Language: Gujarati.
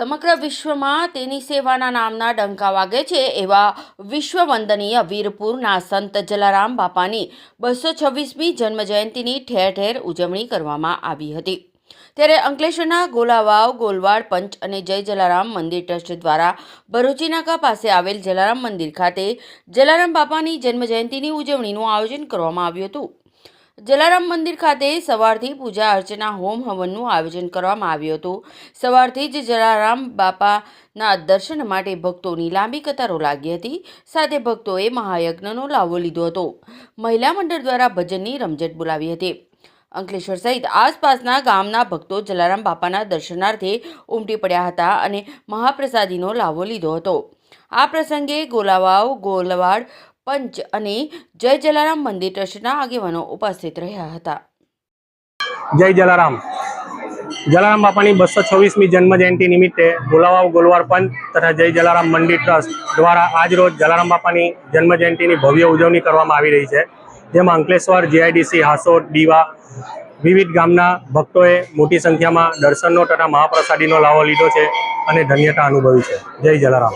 સમગ્ર વિશ્વમાં તેની સેવાના નામના ડંકા વાગે છે એવા વિશ્વવંદનીય વીરપુરના સંત જલારામ બાપાની બસો છવ્વીસમી જન્મજયંતિની ઠેર ઠેર ઉજવણી કરવામાં આવી હતી. ત્યારે અંકલેશ્વરના ગોલાવાવ, ગોલવાડ, પંચ અને જય જલારામ મંદિર ટ્રસ્ટ દ્વારા ભરૂચી નાકા પાસે આવેલ જલારામ મંદિર ખાતે જલારામ બાપાની જન્મજયંતિની ઉજવણીનું આયોજન કરવામાં આવ્યું હતું. જલારામ મંદિર ખાતે સવારથી પૂજા અર્ચના હોમ હવનનું આયોજન કરવામાં આવ્યું હતું. સવારથી જ જલારામ બાપાના દર્શન માટે ભક્તોની લાંબી કતારો લાગી હતી. સાથે ભક્તોએ મહાયજ્ઞનો લાવો લીધો હતો. મહિલા મંડળ દ્વારા ભજનની રમઝટ બોલાવી હતી. અંકલેશ્વર સહિત આસપાસના ગામના ભક્તો જલારામ બાપાના દર્શનાર્થે ઉમટી પડ્યા હતા અને મહાપ્રસાદીનો લાવો લીધો હતો. આ પ્રસંગે ગોલાવાવ, ગોલવાડ પંચ અને જય જલારામ મંદિર ટ્રસ્ટના આગેવાનો ઉપસ્થિત રહ્યા હતા. જય જલારામ. જલારામ બાપાની બસો છવ્વીસમી જન્મ જયંતિ નિમિત્તે ગોલાવાવ ગોલવાર પંચ તથા જય જલારામ મંદિર ટ્રસ્ટ દ્વારા આજ રોજ જલારામ બાપાની જન્મ જયંતિની ભવ્ય ઉજવણી કરવામાં આવી રહી છે. જેમાં અંકલેશ્વર, જીઆઈડીસી હાસોદ દીવા વિવિધ ગામના ભક્તોએ મોટી સંખ્યામાં દર્શનનો તથા મહાપ્રસાદીનો લાવો લીધો છે અને ધન્યતા અનુભવી છે. જય જલારામ.